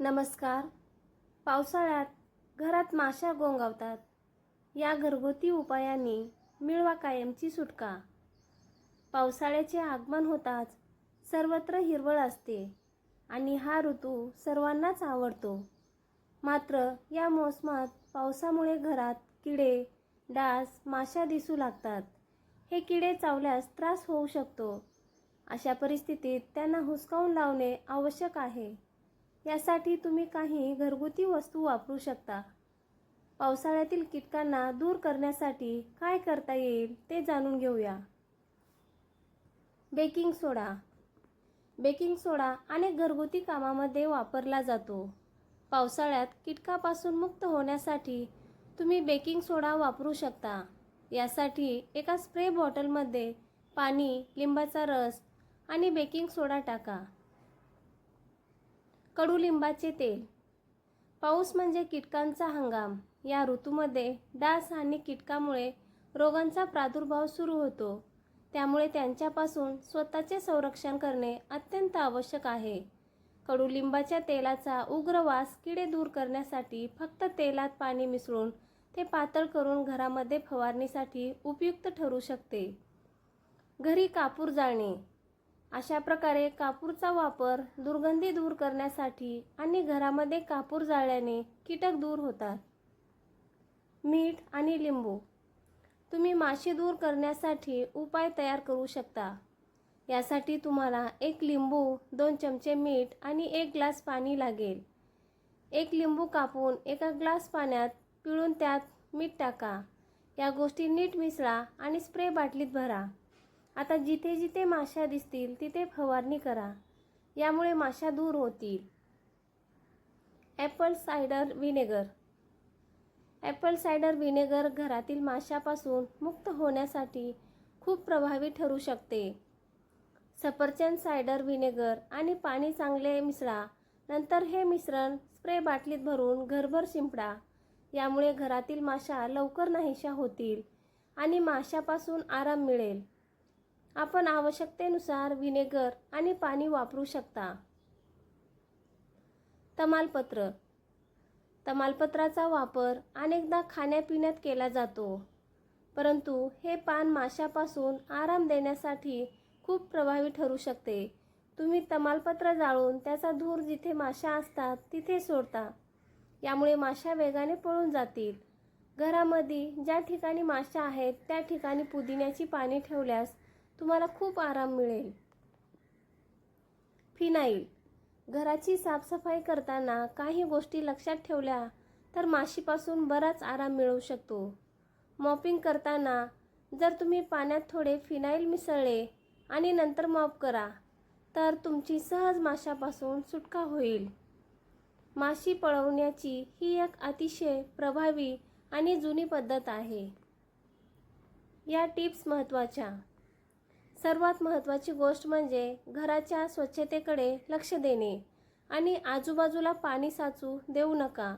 नमस्कार. पावसाळ्यात घरात माशा गोंगावतात. या घरगुती उपायांनी मिळवा कायमची सुटका. पावसाळ्याचे आगमन होताच सर्वत्र हिरवळ असते आणि हा ऋतू सर्वांनाच आवडतो. मात्र या मोसमात पावसामुळे घरात किडे डास माशा दिसू लागतात. हे किडे चावल्यास त्रास होऊ शकतो. अशा परिस्थितीत त्यांना हुसकावून लावणे आवश्यक आहे. यासाठी तुम्ही काही घरगुती वस्तू वापरू शकता. पावसाळ्यातील कीटकांना दूर करण्यासाठी काय करता येईल ते जाणून घेऊया. बेकिंग सोडा. बेकिंग सोडा अनेक घरगुती कामामध्ये वापरला जातो. पावसाळ्यात कीटकापासून मुक्त होण्यासाठी तुम्ही बेकिंग सोडा वापरू शकता. यासाठी एका स्प्रे बॉटलमध्ये पाणी लिंबाचा रस आणि बेकिंग सोडा टाका. कडुलिंबाचे तेल. पाऊस म्हणजे कीटकांचा हंगाम. या ऋतूमध्ये डास आणि कीटकामुळे रोगांचा प्रादुर्भाव सुरू होतो. त्यामुळे त्यांच्यापासून स्वतःचे संरक्षण करणे अत्यंत आवश्यक आहे. कडुलिंबाच्या तेलाचा उग्र वास किडे दूर करण्यासाठी फक्त तेलात पाणी मिसळून ते पातळ करून घरामध्ये फवारणीसाठी उपयुक्त ठरू शकते. घरी कापूर जाळणे. अशा प्रकारे कापूरचा वापर दुर्गंधी दूर करण्यासाठी आणि घरामध्ये कापूर जाळल्याने कीटक दूर होतात. मीठ आणि लिंबू. तुम्ही माशी दूर करण्यासाठी उपाय तयार करू शकता. यासाठी तुम्हाला एक लिंबू दोन चमचे मीठ आणि एक ग्लास पाणी लागेल. एक लिंबू कापून एका ग्लास पाण्यात पिळून त्यात मीठ टाका. या गोष्टी नीट मिसळा आणि स्प्रे बाटलीत भरा. आता जिथे जिथे माशा दिसतील तिथे फवारणी करा. यामुळे माशा दूर होतील. Apple cider vinegar apple cider vinegar घरातील माशापासून मुक्त होण्यासाठी खूप प्रभावी ठरू शकते. सफरचंद सायडर विनेगर आणि पाणी चांगले मिसळा. नंतर हे मिश्रण स्प्रे बाटलीत भरून घरभर शिंपडा. यामुळे घरातील माशा लवकर नाहीशा होतील आणि माशापासून आराम मिळेल. आपण आवश्यकतेनुसार व्हिनेगर आणि पाणी वापरू शकता. तमालपत्र. तमालपत्राचा वापर अनेकदा खाण्यापिण्यात केला जातो. परंतु हे पान माशापासून आराम देण्यासाठी खूप प्रभावी ठरू शकते. तुम्ही तमालपत्र जाळून त्याचा धूर जिथे माशा असतात तिथे सोडता. यामुळे माशा वेगाने पळून जातील. घरामध्ये ज्या ठिकाणी माशा आहेत त्या ठिकाणी पुदिन्याची पाने ठेवल्यास तुम्हाला खूप आराम मिळेल. फिनाईल घराची साफसफाई करताना काही गोष्टी लक्षात ठेवल्या तर माशीपासून बराच आराम मिळू शकतो. मॉपिंग करताना जर तुम्ही पाण्यात थोडे फिनाईल मिसळले आणि नंतर मॉप करा तर तुमची सहज माशापासून सुटका होईल. माशी पळवण्याची ही एक अतिशय प्रभावी आणि जुनी पद्धत आहे. या टिप्स महत्त्वाच्या. सर्वात महत्त्वाची गोष्ट म्हणजे घराच्या स्वच्छतेकडे लक्ष देणे आणि आजूबाजूला पाणी साचू देऊ नका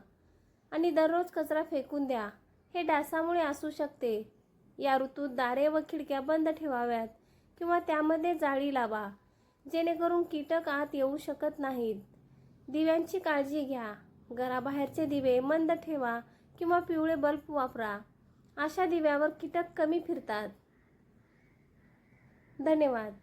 आणि दररोज कचरा फेकून द्या. हे डासामुळे असू शकते. या ऋतूत दारे व खिडक्या बंद ठेवाव्यात किंवा त्यामध्ये जाळी लावा. जेणेकरून कीटक आत येऊ शकत नाहीत. दिव्यांची काळजी घ्या. घराबाहेरचे दिवे मंद ठेवा किंवा पिवळे बल्ब वापरा. अशा दिव्यावर कीटक कमी फिरतात. धन्यवाद.